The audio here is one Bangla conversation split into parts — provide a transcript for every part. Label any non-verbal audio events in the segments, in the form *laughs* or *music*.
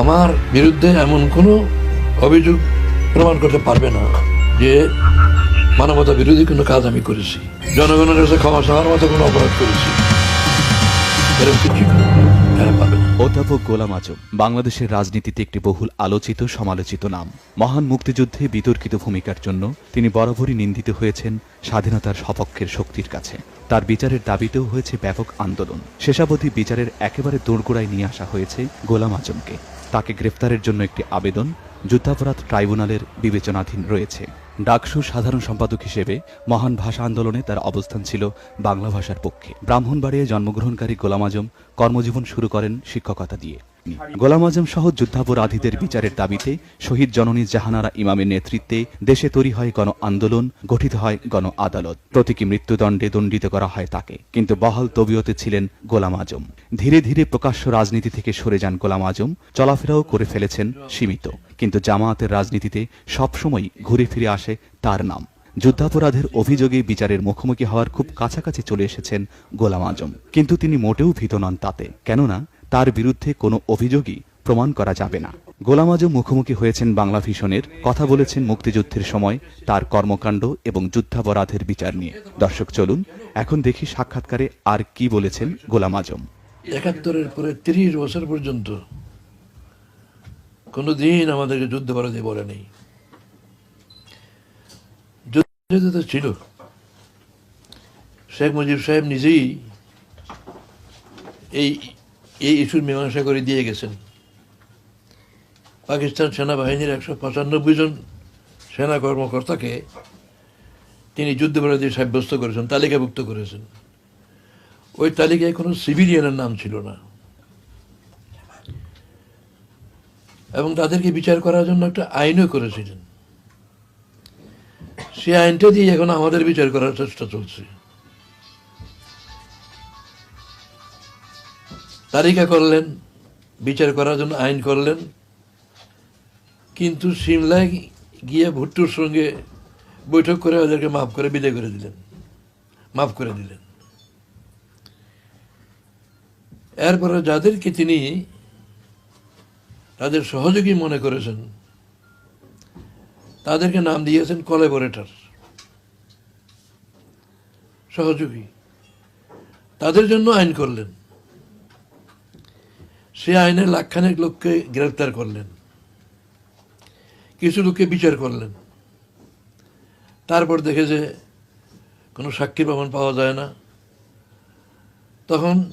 আমার বিরুদ্ধে এমন কোনো অভিযোগ প্রমাণ করতে পারবে না যে মানবতা বিরোধী কোনো কাজ আমি করেছি। জনগণের কাছে ক্ষমা চাওয়ার মতো কোনো অপরাধ করেছি। অধ্যাপক গোলাম আজম, বাংলাদেশের রাজনীতিতে একটি বহুল আলোচিত, সমালোচিত নাম। মহান মুক্তিযুদ্ধে বিতর্কিত ভূমিকার জন্য তিনি বরাবরই নিন্দিত হয়েছেন স্বাধীনতার সপক্ষের শক্তির কাছে। তার বিচারের দাবিতেও হয়েছে ব্যাপক আন্দোলন। শেষাবধি বিচারের একেবারে দোরগোড়ায় নিয়ে আসা হয়েছে গোলাম আজমকে। তাকে গ্রেফতারের জন্য একটি আবেদন যুদ্ধাপরাধ ট্রাইব্যুনালের বিবেচনাধীন রয়েছে। ডাকসুর সাধারণ সম্পাদক হিসেবে মহান ভাষা আন্দোলনে তার অবস্থান ছিল বাংলা ভাষার পক্ষে। ব্রাহ্মণবাড়িয়ায় জন্মগ্রহণকারী গোলাম আজম কর্মজীবন শুরু করেন শিক্ষকতা দিয়ে। গোলাম আজম সহ যুদ্ধাপরাধীদের বিচারের দাবিতে শহীদ জননী জাহানারা ইমামের নেতৃত্বে দেশে তৈরি হয় গণ আন্দোলন, গঠিত হয় গণ আদালত। প্রতীকী মৃত্যুদণ্ডে দণ্ডিত করা হয় তাকে। কিন্তু বহাল তবিয়তে ছিলেন গোলাম আজম। ধীরে ধীরে প্রকাশ্য রাজনীতি থেকে সরে যান গোলাম আজম। চলাফেরাও করে ফেলেছেন সীমিত। কিন্তু জামায়াতের রাজনীতিতে সবসময় ঘুরে ফিরে আসে তার নাম। যুদ্ধাপরাধের অভিযোগে বিচারের মুখোমুখি হওয়ার খুব কাছাকাছি চলে এসেছেন গোলাম আজম। কিন্তু তিনি মোটেও ভীত নন তাতে, কেননা তার বিরুদ্ধে কোনো অভিযোগই প্রমাণ করা যাবে না। গোলাম আজম মুখোমুখি হয়েছেন বাংলা ভিশনের, কথা বলেছেন মুক্তিযুদ্ধের সময় তার কর্মকাণ্ড এবং যুদ্ধাপরাধের বিচার নিয়ে। দর্শক, চলুন এখন দেখি সাক্ষাৎকারে আর কি বলেছেন গোলাম আজম। একাত্তরের পরে তিরিশ বছর পর্যন্ত কোনো দিন আমাদেরকে যুদ্ধপরাধী বলে নেই। যুদ্ধ তো ছিল। শেখ মুজিব সাহেব নিজেই এই এই ইস্যুর মীমাংসা করে দিয়ে গেছেন। পাকিস্তান সেনাবাহিনীর একশো পঁচানব্বই জন সেনা কর্মকর্তাকে তিনি যুদ্ধপরাধী সাব্যস্ত করেছেন, তালিকাভুক্ত করেছেন। ওই তালিকায় কোনো সিভিলিয়ানের নাম ছিল না। এবং তাদেরকে বিচার করার জন্য একটা আইনও করেছিলেন। সে আইনটা দিয়ে এখন আমাদের বিচার করার চেষ্টা চলছে। তালিকা করলেন, বিচার করার জন্য আইন করলেন। কিন্তু সিমলায় গিয়ে ভুট্টোর সঙ্গে বৈঠক করে ওদেরকে মাফ করে বিদায় করে দিলেন। মাফ করে দিলেন। এরপরে যাদেরকে তিনি তাদের সহযোগী মনে করেছেন। তাদেরকে নাম দিয়েছেন কলেবরেটর সহযোগী। তাদের জন্য আইন করলেন। সে আইনে লাখখানেক লোককে গ্রেফতার করলেন। কিছু লোককে বিচার করলেন। তারপর দেখে যে কোনো সাক্ষী প্রমাণ পাওয়া যায় না। তখন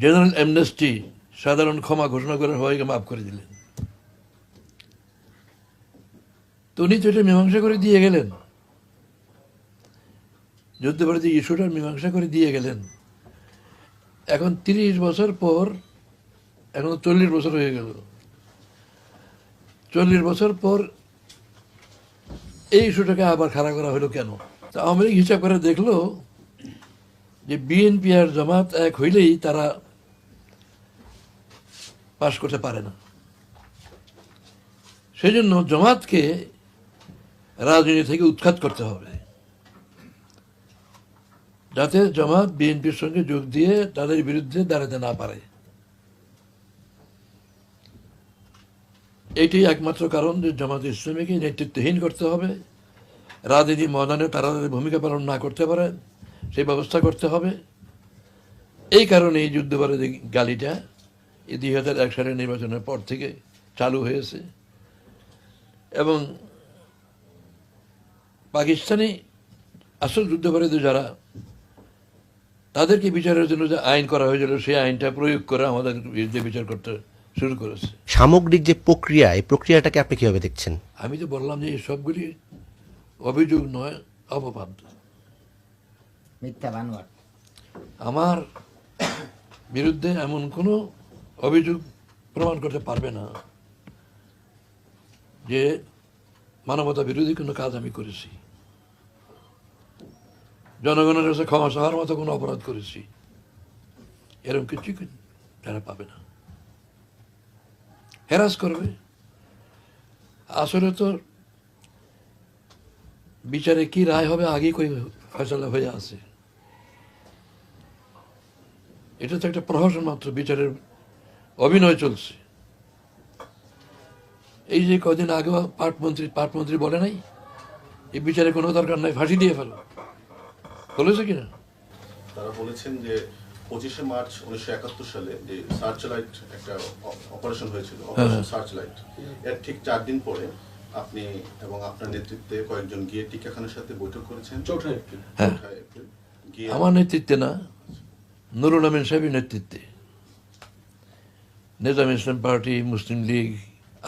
জেনারেল অ্যামনেস্টি সাধারণ ক্ষমা ঘোষণা করে সবাইকে মাফ করে দিলেন। তো উনি তো মীমাংসা করে দিয়ে গেলেন যুদ্ধবাড়িতে ইস্যুটার মীমাংসা করে দিয়ে গেলেন, এখন তিরিশ বছর পর, এখন চল্লিশ বছর হয়ে গেল। চল্লিশ বছর পর এই ইস্যুটাকে আবার খাড়া করা হলো কেন? তা আওয়ামী লীগ হিসাব করে দেখল যে বিএনপি আর জামাত এক হইলেই তারা পাশ করতে পারে না। সেই জন্য জমাতকে রাজনীতি থেকে উৎখাত করতে হবে। যাতে জামাত বিএনপির সঙ্গে যোগ দিয়ে তাদের বিরুদ্ধে দাঁড়াতে না পারে। এটি একমাত্র কারণ যে জামাত ইসলামীকে নেতৃত্বহীন করতে হবে। রাজনীতি ময়দানে তারা তাদের ভূমিকা পালন না করতে পারে সেই ব্যবস্থা করতে হবে। এই কারণে এই যুদ্ধবারী গালিটা দুই হাজার এক সালের নির্বাচনের পর থেকে চালু হয়েছে। এবং পাকিস্তানি আসল যুদ্ধবারীদের যারা তাদেরকে বিচারের জন্য যে আইন করা হয়েছিল সেই আইনটা প্রয়োগ করে আমাদের বিরুদ্ধে বিচার করতে শুরু করেছে। সামগ্রিক যে প্রক্রিয়া এই প্রক্রিয়াটাকে আপনি কীভাবে দেখছেন? আমি তো বললাম যে এই সবগুলি অভিযোগ নয় অপবাদ। মিথ্যা আমার বিরুদ্ধে এমন কোনো অভিযোগ প্রমাণ করতে পারবে না যে মানবতা বিরোধী কোনো কাজ আমি করেছি। জনগণের কাছে ক্ষমা চাওয়ার মতো কোনো অপরাধ করেছি। এরকম কিছু তারা পাবে না। হেরাস করবে। আসলে তো বিচারে কি রায় হবে আগেই কই ফয়সলা হয়ে আছে। এটা তো একটা প্রহসন মাত্র বিচারের অভিনয় চলছে। এই যে কদিন আগে পাটমন্ত্রী পাটমন্ত্রী বলে নাই এই বিচারে কোনো দরকার নাই ফাঁসি দিয়ে ফেলো। বলেছে কিনা? তারা বলেছেন যে পঁচিশে মার্চ উনিশশো একাত্তর সালে যে সার্চ লাইট একটা অপারেশন হয়েছিল অপারেশন সার্চ লাইটের ঠিক চার দিন পরে আপনি এবং আপনার নেতৃত্বে কয়েকজন গিয়ে টিকা খানের সাথে বৈঠক করেছেন। চৌঠা এপ্রিল। হ্যাঁ। চৌঠা এপ্রিল। গিয়ে আমার নেতৃত্বে না নুরুল আমিন সাহেবের নেতৃত্বে। নিজাম ইসলাম পার্টি, মুসলিম লীগ,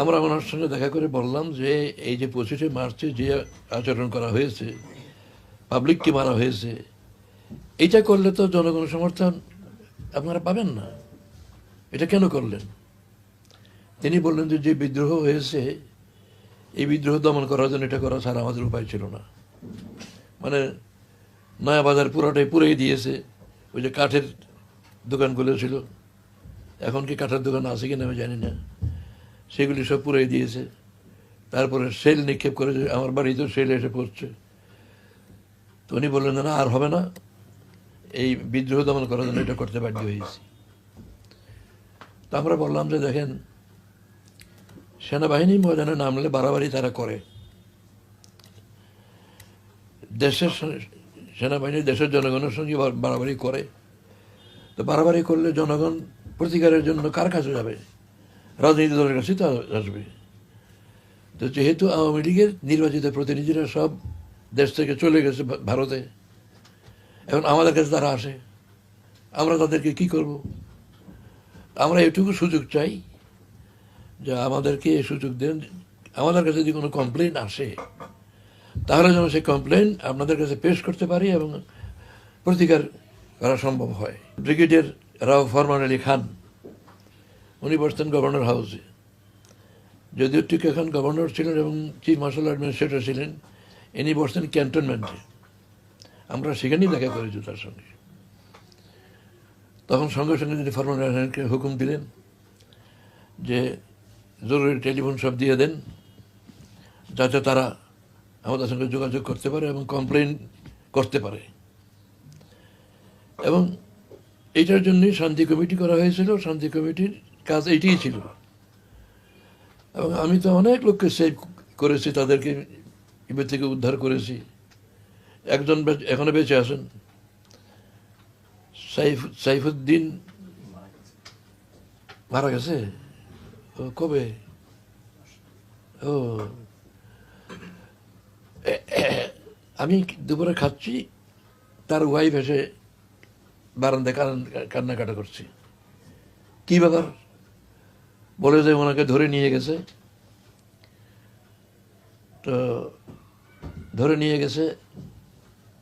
আমরা ওনার সঙ্গে দেখা করে বললাম যে এই যে পঁচিশে মার্চে যে আচরণ করা হয়েছে পাবলিককে মারা হয়েছে, এটা করলে তো জনগণ সমর্থন আপনারা পাবেন না। এটা কেন করলেন? তিনি বললেন যে যে বিদ্রোহ হয়েছে, এই বিদ্রোহ দমন করার জন্য এটা করা ছাড়া আমাদের উপায় ছিল না। মানে নয়া বাজার পুরোটাই পুরেই দিয়েছে, ওই যে কাঠের দোকানগুলো ছিল। এখন কি কাঠের দোকান আছে কিনা আমি জানি না। সেগুলি সব পুরাই দিয়েছে। তারপরে সেল নিক্ষেপ করে আমার বাড়িতেও সেল এসে পড়ছে। তো উনি বললেন, না আর হবে না। এই বিদ্রোহ দমন করার জন্য এটা করতে বাধ্য হয়েছি। তো আমরা বললাম যে, দেখেন, সেনাবাহিনী ময়দানে নামলে বাড়াবাড়ি তারা করে। দেশের সেনাবাহিনী, দেশের জনগণের সঙ্গে বাড়াবাড়ি করে। তো বাড়াবাড়ি করলে জনগণ প্রতিকারের জন্য কার কাছে যাবে? রাজনীতি দলের কাছে তো আসবে। তো যেহেতু আওয়ামী লীগের নির্বাচিত প্রতিনিধিরা সব দেশ থেকে চলে গেছে ভারতে, এখন আমাদের কাছে তারা আসে। আমরা তাদেরকে কি করব? আমরা এটুকু সুযোগ চাই যে আমাদেরকে এই সুযোগ দেন। আমাদের কাছে যদি কোনো কমপ্লেন আসে, তাহলে যেন সেই কমপ্লেন আপনাদের কাছে পেশ করতে পারি এবং প্রতিকার করা সম্ভব হয়। ব্রিগেডিয়ার রাও ফরমান আলী খান, উনি বসতেন গভর্নর হাউসে। যদিও ঠিক এখন গভর্নর ছিলেন এবং চিফ মার্শাল অ্যাডমিনিস্ট্রেটর ছিলেন, ইনি বসতেন ক্যান্টনমেন্টে। আমরা সেখানেই দেখা করেছি তার সঙ্গে। তখন সঙ্গে সঙ্গে তিনি ফরমান আলী খানকে হুকুম দিলেন যে, জরুরি টেলিফোন সব দিয়ে দেন, যাতে তারা আমাদের সঙ্গে যোগাযোগ করতে পারে এবং কমপ্লেন করতে পারে। এবং এইটার জন্যই শান্তি কমিটি করা হয়েছিল, শান্তি কমিটির কাজ এইটাই ছিল। এবং আমি তো অনেক লোককে সেভ করেছি, তাদেরকে ইবে থেকে উদ্ধার করেছি। একজন এখনও বেঁচে আছেন। সাইফ, সাইফুদ্দিন মারা গেছে? ও, কবে? ও। আমি দুপুরে খাচ্ছি, তার ওয়াইফ এসে বারান্দায় কান- কান্নাকাটা করছি। কি ব্যাপার? বলে যে ওনাকে ধরে নিয়ে গেছে। তো ধরে নিয়ে গেছে।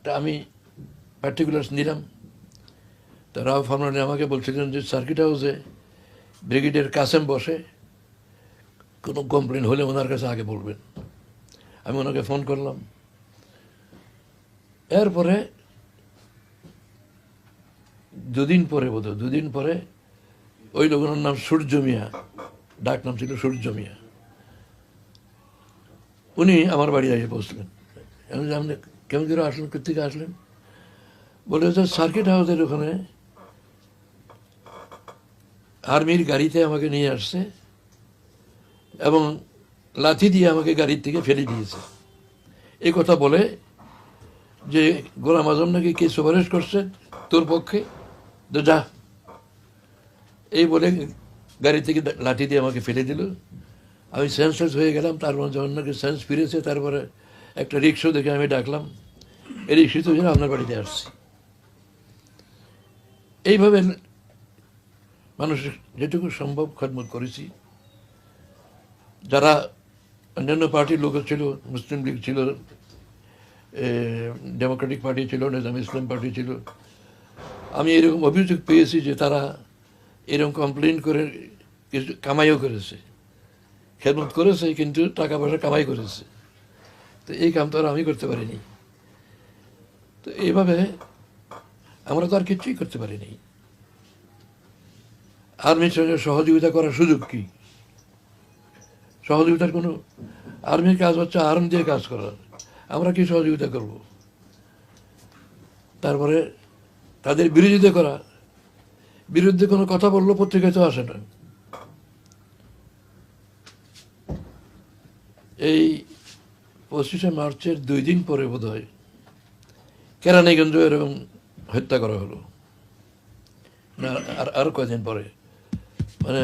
তা আমি পার্টিকুলার্স নিলাম। তো রাও ফার্মানি আমাকে বলছিলেন যে সার্কিট হাউসে ব্রিগেডিয়ার কাসেম বসে। কোনো কমপ্লেন হলে ওনার কাছে আগে বলবেন। আমি ওনাকে ফোন করলাম। এরপরে দুদিন পরে বোধ দুদিন পরে ওই লোকের নাম সূর্য মিয়া, ডাক নাম ছিল সূর্য মিয়া। উনি আমার বাড়ি এসে পৌঁছলেন। আপনি কেমন করে আসলেন কোথেকে আসলেন? বলে যে সার্কিট হাউসের ওখানে আর্মির গাড়িতে আমাকে নিয়ে আসছে এবং লাথি দিয়ে আমাকে গাড়ির থেকে ফেলে দিয়েছে। এই কথা বলে যে, গোলাম আজম নাকি কে সুপারিশ করছে তোর পক্ষে? তো যা। এই বলে গাড়ি থেকে লাঠি দিয়ে আমাকে ফেলে দিল। আমি সেন্সলেস হয়ে গেলাম, তার মধ্যে যখন নাকি সেন্স ফিরেছে, তারপরে একটা রিক্সা দেখে আমি ডাকলাম। এই রিক্সিতে যেন আপনার বাড়িতে আসছি। এইভাবে মানুষের যেটুকু সম্ভব খদমত করেছি। যারা অন্যান্য পার্টির লোক ছিল, মুসলিম লীগ ছিল ডেমোক্রেটিক পার্টি ছিল নিজাম ইসলাম পার্টি ছিল আমি এরকম অভিযোগ পেয়েছি যে তারা এরকম কমপ্লেন করে কিছু কামাইও করেছে। খেদমত করেছে, কিন্তু টাকা পয়সা কামাই করেছে। তো এই কাম তো আর আমি করতে পারিনি। তো এইভাবে আমরা তো আর কিছুই করতে পারিনি। আর্মির সঙ্গে সহযোগিতা করার সুযোগ কি? সহযোগিতার কোনো, আর্মির কাজ হচ্ছে আর্ম দিয়ে কাজ করার আমরা কি সহযোগিতা করব? তারপরে তাদের বিরোধিতা করা। বিরুদ্ধে কোনো কথা বলল পত্রিকায় তো আসে না। এই পঁচিশে মার্চের দুই দিন পরে বোধ হয় কেরানীগঞ্জ এরকম হত্যা করা হলো। না, আর আরও কয়েকদিন পরে? মানে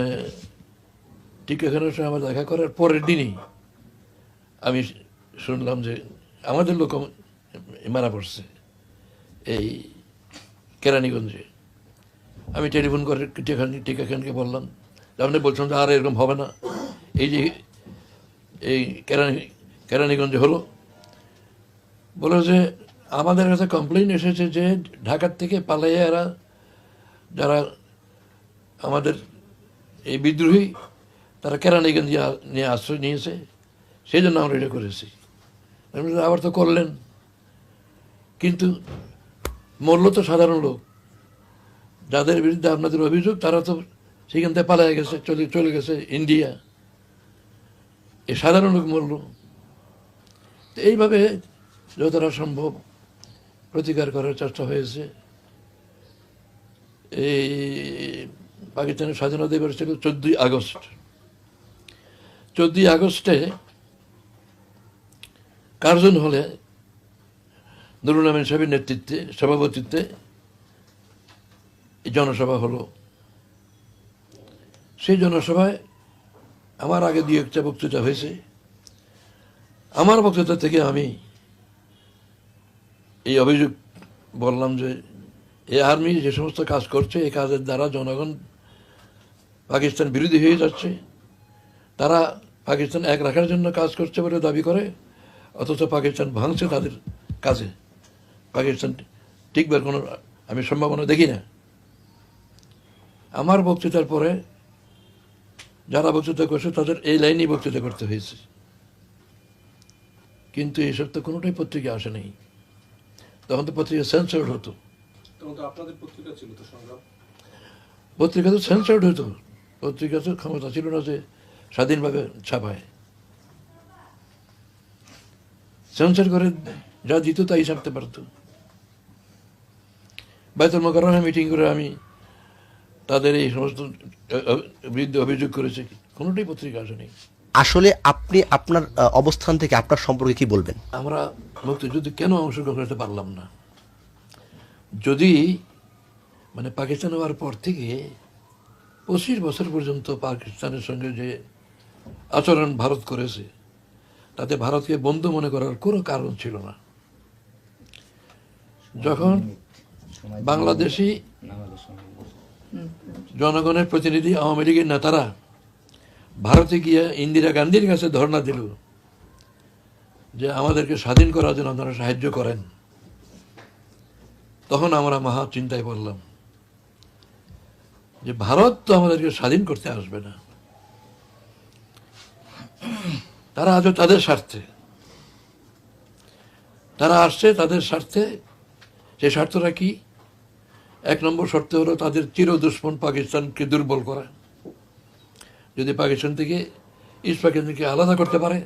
ঠিক এখানে সঙ্গে আমার দেখা করার পরের দিনই আমি শুনলাম যে আমাদের লোক মারা পড়ছে। এই কেরানীগঞ্জে। আমি টেলিফোন করে টিকা টিকা খানকে বললাম, আপনি বলছেন যে আর এরকম হবে না। এই যে এই কেরানি কেরানীগঞ্জে হলো, বলে যে আমাদের কাছে কমপ্লেন এসেছে যে ঢাকার থেকে পালাইয়া এরা যারা আমাদের এই বিদ্রোহী, তারা কেরানীগঞ্জ নিয়ে আশ্রয় নিয়েছে। সেই জন্য আমরা এটা করেছি। আবার তো করলেন। কিন্তু মরল তো সাধারণ লোক। যাদের বিরুদ্ধে আপনাদের অভিযোগ, তারা তো সেখান থেকে পালিয়ে গেছে, চলে চলে গেছে ইন্ডিয়া। এ সাধারণ লোক মরল। তো এইভাবে যতটা সম্ভব প্রতিকার করার চেষ্টা হয়েছে। এই পাকিস্তানের স্বাধীনতা দিবস ছিল চোদ্দই আগস্ট। চোদ্দই আগস্টে কার্জন হলে নুরুল আমিন সাহেবের নেতৃত্বে, সভাপতিত্বে জনসভা হলো। সেই জনসভায় আমার আগে দিয়ে একটা বক্তৃতা হয়েছে। আমার বক্তৃতা থেকে আমি এই অভিযোগ বললাম যে এই আর্মি যে সমস্ত কাজ করছে এই কাজের দ্বারা জনগণ পাকিস্তান বিরোধী হয়ে যাচ্ছে। তারা পাকিস্তান এক রাখার জন্য কাজ করছে বলে দাবি করে, অথচ পাকিস্তান ভাঙছে তাদের কাজে। পাকিস্তান টিকবার কোনো আমি সম্ভাবনা দেখি না। আমার বক্তৃতার পরে যারা বক্তৃতা করছে তাদের এই লাইনেই বক্তৃতা করতে হয়েছে। কিন্তু এইসব তো কোনোটাই পত্রিকা আসে নাই। তখন তো পত্রিকা সেন্সার্ড হতো। পত্রিকা তো সেন্সার্ড হতো। পত্রিকা তো ক্ষমতা ছিল না যে স্বাধীনভাবে ছাপায়। সেন্সার করে যা দিত তাই ছাপতে পারতো। বাইতুল মোকারমে মিটিং করে আমি তাদের এই সমস্ত বিরুদ্ধে অভিযোগ করেছি। কোনোটাই পত্রিকা আসেনি। আসলে আপনি আপনার অবস্থান থেকে আপনার সম্পর্কে কি বলবেন? আমরা মুক্তিযুদ্ধে কেন অংশগ্রহণ করতে পারলাম না? যদি মানে পাকিস্তান হওয়ার পর থেকে পঁচিশ বছর পর্যন্ত পাকিস্তানের সঙ্গে যে আচরণ ভারত করেছে তাতে ভারতকে বন্ধু মনে করার কোনো কারণ ছিল না। যখন বাংলাদেশি জনগণের প্রতিনিধি আওয়ামী লীগের নেতারা ভারতে গিয়ে ইন্দিরা গান্ধীর কাছে ধর্ণা দিল যে আমাদেরকে স্বাধীন করার জন্য আপনারা সাহায্য করেন। তখন আমরা মহা চিন্তায় পড়লাম যে ভারত তো আমাদেরকে স্বাধীন করতে আসবে না। তারা আজও তাদের স্বার্থে। তারা আসছে তাদের স্বার্থে। সেই স্বার্থটা কি? এক নম্বর শর্ত হলো তাদের চির দুশ্মন পাকিস্তানকে দুর্বল করা। যদি পাকিস্তান থেকে ইস্ট পাকিস্তানকে আলাদা করতে পারে,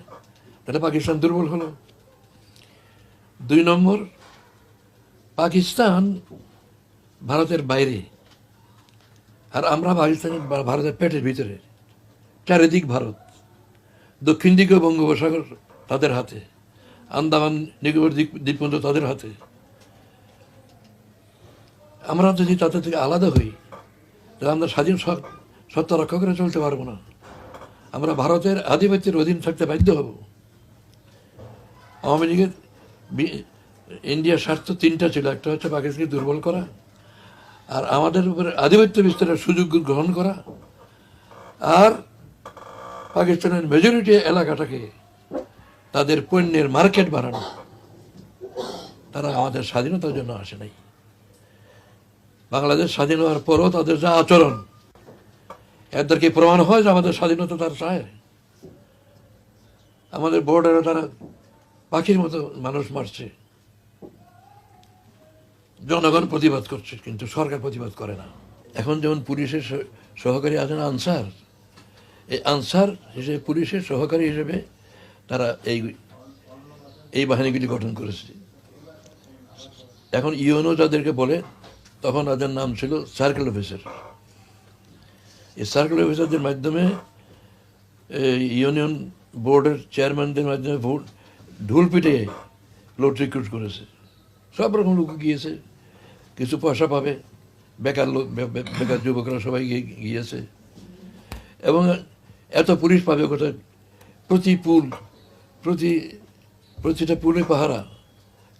তাহলে পাকিস্তান দুর্বল হলো। দুই নম্বর, পাকিস্তান ভারতের বাইরে আর আমরা পাকিস্তানের ভারতের পেটের ভিতরে, চারিদিক ভারত, দক্ষিণ দিকে বঙ্গোপসাগর তাদের হাতে, আন্দামান, নিকোবর দ্বীপ দ্বীপপুঞ্জ তাদের হাতে। আমরা যদি তাদের থেকে আলাদা হই, তাহলে আমরা স্বাধীন সত্তা রক্ষা করে চলতে পারব না। আমরা ভারতের আধিপত্যের অধীন থাকতে বাধ্য হব। আওয়ামী লীগের ইন্ডিয়ার স্বার্থ তিনটা ছিল। একটা হচ্ছে পাকিস্তানকে দুর্বল করা আর আমাদের উপরে আধিপত্য বিস্তারের সুযোগ গ্রহণ করা আর পাকিস্তানের মেজরিটি এলাকাটাকে তাদের পণ্যের মার্কেট বাড়ানো। তারা আমাদের স্বাধীনতার জন্য আসে নাই। বাংলাদেশ স্বাধীন হওয়ার পরও তাদের যা আচরণ, এদের কি প্রমাণ হয় যে আমাদের স্বাধীনতা তার চায়? আমাদের বর্ডারে তারা পাখির মতো মানুষ মারছে। জনগণ প্রতিবাদ করছে, কিন্তু সরকার প্রতিবাদ করে না। এখন যেমন পুলিশের সহকারী আছেন আনসার, এই আনসার হিসেবে, পুলিশের সহকারী হিসেবে তারা এই এই বাহিনীগুলি গঠন করেছে। এখন ইউএনও যাদেরকে বলে তখন তাদের নাম ছিল সার্কেল অফিসার এই সার্কেল অফিসারদের মাধ্যমে ইউনিয়ন বোর্ডের চেয়ারম্যানদের মাধ্যমে ভোট ঢুল পিটে লোক রিক্রুট করেছে। সব রকম লোক গিয়েছে, কিছু পয়সা পাবে, বেকার লোক বেকার যুবকরা সবাই গিয়ে, গিয়েছে। এবং এত পুলিশ পাবে কোথায়? প্রতি পুল, প্রতি, প্রতিটা পুলে পাহারা।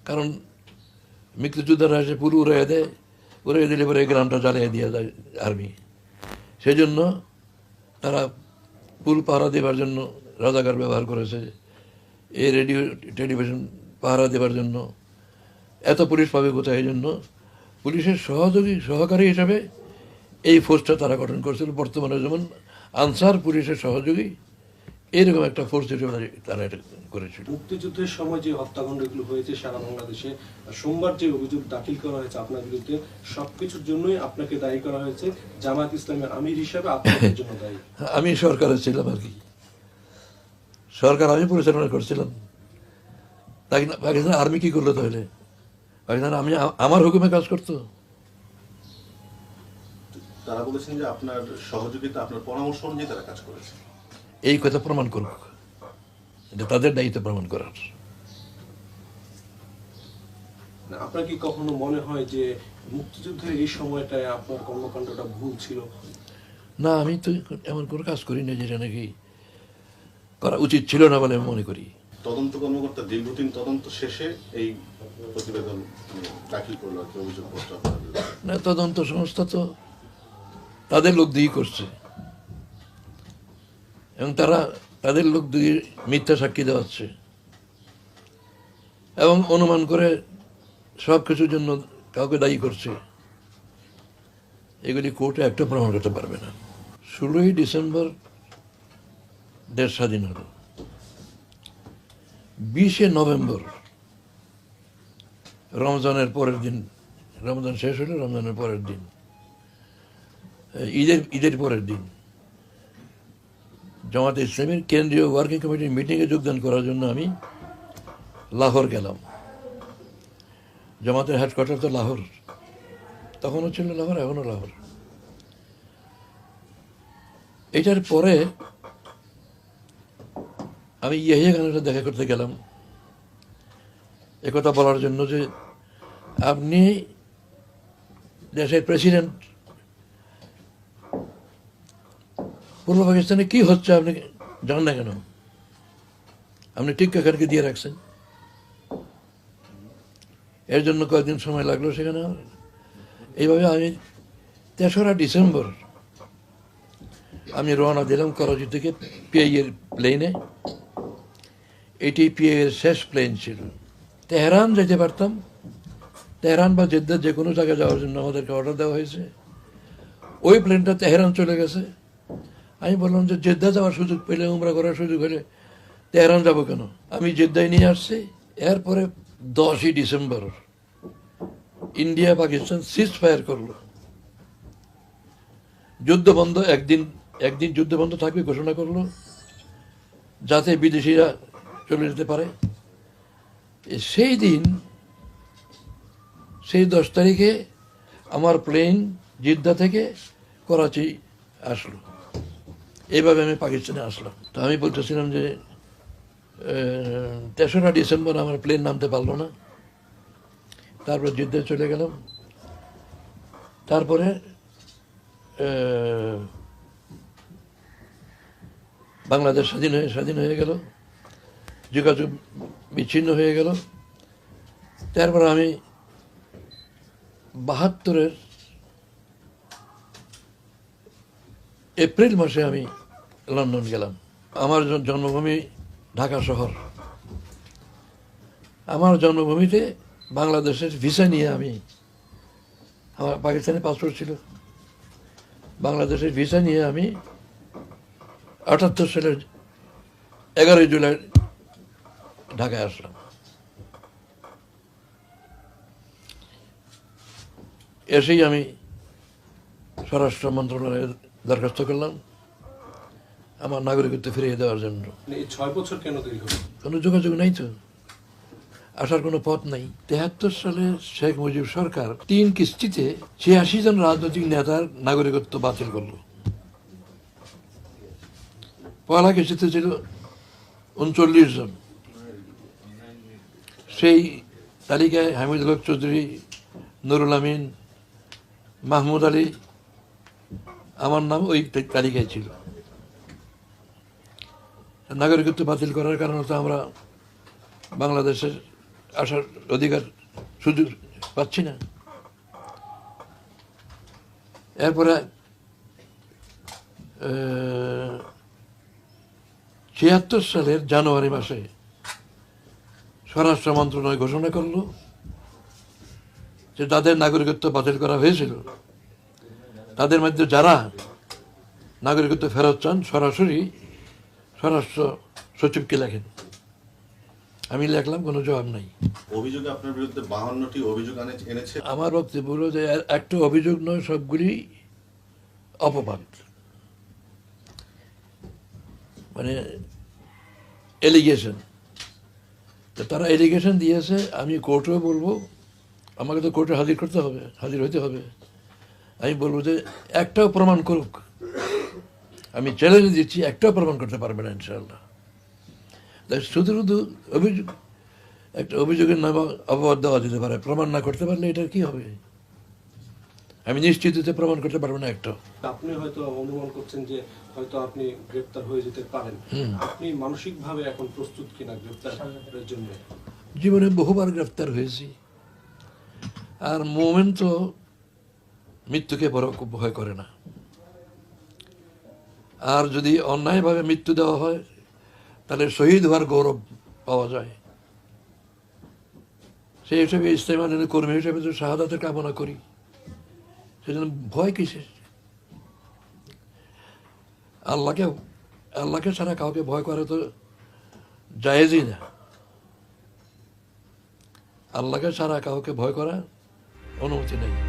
কারণ মুক্তিযোদ্ধারা এসে পুল উড়াইয়া দেয় উড়াইয়া দিলে পরে গ্রামটা জ্বালিয়ে দিয়ে যায় আর্মি সেই জন্য তারা পুল পাহারা দেবার জন্য রাজাকার ব্যবহার করেছে। এই রেডিও টেলিভিশন পাহারা দেবার জন্য। এত পুলিশ পাবে কোথায়? এই জন্য পুলিশের সহযোগী, সহকারী হিসাবে এই ফোর্সটা তারা গঠন করেছিল। বর্তমানে যেমন আনসার পুলিশের সহযোগী এরকম একটা ফোর্স তারা এটা করেছিল। মুক্তিযুদ্ধের সময় যে হত্যাকাণ্ডগুলো হয়েছে সারা বাংলাদেশে সোমবার যে অভিযোগ দাখিল করা হয়েছে আপনার বিরুদ্ধে সবকিছুর জন্যই আপনাকে দায়ী করা হয়েছে জামাত ইসলামের আমির হিসাবে আপনার জন্য দায়ী। *laughs* আমি সরকারে ছিলাম আর কি। সরকার আমি পরিচালনা করছিলাম। পাকিস্তান পাকিস্তান আর্মি কি করল তাহলে? পাকিস্তান আমি আমার হুকুমে কাজ করতো? তারা বলেছেন যে আপনার সহযোগিতা আপনার পরামর্শ অনুযায়ী তারা কাজ করেছে। এই কথা প্রমাণ করুক এটা তাদের দায়িত্ব প্রমাণ করার। না, আপনার কি কখনো মনে হয় যে মুক্তিযুদ্ধের এই সময়টায় আপনার কর্মকাণ্ডটা ভুল ছিল? না আমি তো এমন কোনো কাজ করি না যেটা নাকি করা উচিত ছিল না বলে আমি মনে করি। তদন্ত কর্মকর্তা দীর্ঘদিন তদন্ত শেষে এই প্রতিবেদন মানে, দাখিল করল অভিযোগপত্র না তদন্ত সংস্থা তো তাদের লোক দিয়েই করছে। এবং তারা, তাদের লোক দুই মিথ্যা সাক্ষী দেওয়াচ্ছে। এবং অনুমান করে সব কিছুর জন্য কাউকে দায়ী করছে। এগুলি কোর্টে একটা প্রমাণ করতে পারবে না। ষোলোই ডিসেম্বর দেশ স্বাধীন হলো। বিশে নভেম্বর, রমজানের পরের দিন, রমজান শেষ হলো, রমজানের পরের দিন ঈদের ঈদের পরের দিন। জামাতে ইসলামের কেন্দ্রীয় ওয়ার্কিং কমিটির মিটিংয়ে যোগদান করার জন্য আমি লাহোর গেলাম। জামাতের হেডকোয়ার্টার তো লাহোর। তখনও ছিল লাহোর এখনও লাহোর। এটার পরে আমি ইয়াহিয়া খানের দেখা করতে গেলাম। একথা বলার জন্য যে আপনি দেশের প্রেসিডেন্ট পূর্ব পাকিস্তানে কি হচ্ছে আপনি জান না কেন? আপনি ঠিক কাকারকে দিয়ে রাখছেন? এর জন্য কয়েকদিন সময় লাগল সেখানে। এইভাবে আমি তেসরা ডিসেম্বর আমি রওনা দিলাম করাচি থেকে পিআই এর প্লেনে এটি পিআই এর শেষ প্লেন ছিল। তেহরান যেতে পারতাম। তেহরান বা জেদ্দার যে কোনো জায়গায় যাওয়ার জন্য আমাদেরকে অর্ডার দেওয়া হয়েছে। ওই প্লেনটা তেহরান চলে গেছে। আমি বললাম যে জেদ্দা যাওয়ার সুযোগ পেলে, উমরা করার সুযোগ হলে তেহরান যাব কেন? আমি জেদ্দায় নিয়ে আসছি, এরপরে দশই December India Pakistan ceasefire করল। যুদ্ধ বন্ধ, একদিন একদিন যুদ্ধ বন্ধ থাকবে, ঘোষণা করল, যাতে বিদেশিরা চলে যেতে পারে। সেই দিন, সেই দশ তারিখে আমার প্লেন জিদ্দা থেকে করাচি আসলো। এইভাবে আমি পাকিস্তানে আসলাম। তো আমি বলতেছিলাম যে তেসরা ডিসেম্বর আমার প্লেন নামতে পারল না। তারপর জিদ্দায় চলে গেলাম। তারপরে বাংলাদেশ স্বাধীন হয়ে স্বাধীন হয়ে গেল। যোগাযোগ বিচ্ছিন্ন হয়ে গেল। তারপর আমি বাহাত্তরের এপ্রিল মাসে আমি লন্ডন গেলাম। আমার জন্মভূমি ঢাকা শহর। আমার জন্মভূমিতে বাংলাদেশের ভিসা নিয়ে আমি আমার পাকিস্তানের পাসপোর্ট ছিল। বাংলাদেশের ভিসা নিয়ে আমি আটাত্তর সালের এগারোই জুলাই ঢাকায় আসলাম। এসেই আমি স্বরাষ্ট্র মন্ত্রণালয়ে দরখাস্ত করলাম। আমার নাগরিকত্ব ফিরিয়ে দেওয়ার জন্য। মানে এই ছয় বছর কেন দেরি হলো? কোনো যোগাযোগ নাই তো। আসার কোনো পথ নাই। তেহাত্তর সালে শেখ মুজিব সরকার তিন কিস্তিতে ছিয়াশি জন রাজনৈতিক নেতার নাগরিকত্ব বাতিল করল। পয়লা কিস্তিতে ছিল উনচল্লিশ জন। সেই তালিকায় হামিদুল হক চৌধুরী নুরুল আমিন মাহমুদ আলী আমার নাম ওই তালিকায় ছিল। নাগরিকত্ব বাতিল করার কারণে তো আমরা বাংলাদেশের আসার অধিকার সুযোগ পাচ্ছি না। এরপরে ছিয়াত্তর সালের জানুয়ারি মাসে স্বরাষ্ট্র মন্ত্রণালয় ঘোষণা করল যে তাদের নাগরিকত্ব বাতিল করা হয়েছিল, তাদের মধ্যে যারা নাগরিকত্ব ফেরত চান সরাসরি স্বরাষ্ট্র সচিবকে লেখেন। আমি লেখলাম কোনো জবাব নাই। অভিযোগে আপনার বিরুদ্ধে বাহান্নটি অভিযোগ এনেছে। আমার বক্তব্য হলো যে একটা অভিযোগ নয় সবগুলি অপবাদ। মানে এলিগেশন তারা এলিগেশন দিয়েছে আমি কোর্টেও বলব আমাকে তো কোর্টে হাজির করতে হবে হাজির হইতে হবে। আমি বলব যে একটাও প্রমাণ করুক। আমি চ্যালেঞ্জ দিচ্ছি একটাও প্রমাণ করতে পারবে না ইনশাআল্লাহ। তাই শুধু শুধু অভিযোগ একটা অভিযোগের নাম অপবাদ দেওয়া যেতে পারে প্রমাণ না করতে পারলে এটার কি হবে? আমি নিশ্চিত হতে প্রমাণ করতে পারব না একটা। আপনি হয়তো অনুমান করছেন যে হয়তো আপনি গ্রেপ্তার হয়ে যেতে পারেন। আপনি মানসিকভাবে এখন প্রস্তুত কিনা গ্রেপ্তারের জন্য? জীবনে বহুবার গ্রেফতার হয়েছি। আর মোমেন তো মৃত্যুকে বড় ভয় করে না। আর যদি অন্যায়ভাবে মৃত্যু দেওয়া হয়, তাহলে শহীদ হওয়ার গৌরব পাওয়া যায়। সেই হিসেবে আন্দোলনের কর্মী হিসেবে তো শাহাদাতের কামনা করি, সেজন্য ভয় কিসের? আল্লাহকে আল্লাহকে ছাড়া কাউকে ভয় করা তো জায়েজই না। আল্লাহকে ছাড়া কাউকে ভয় করা অনুমতি নেই।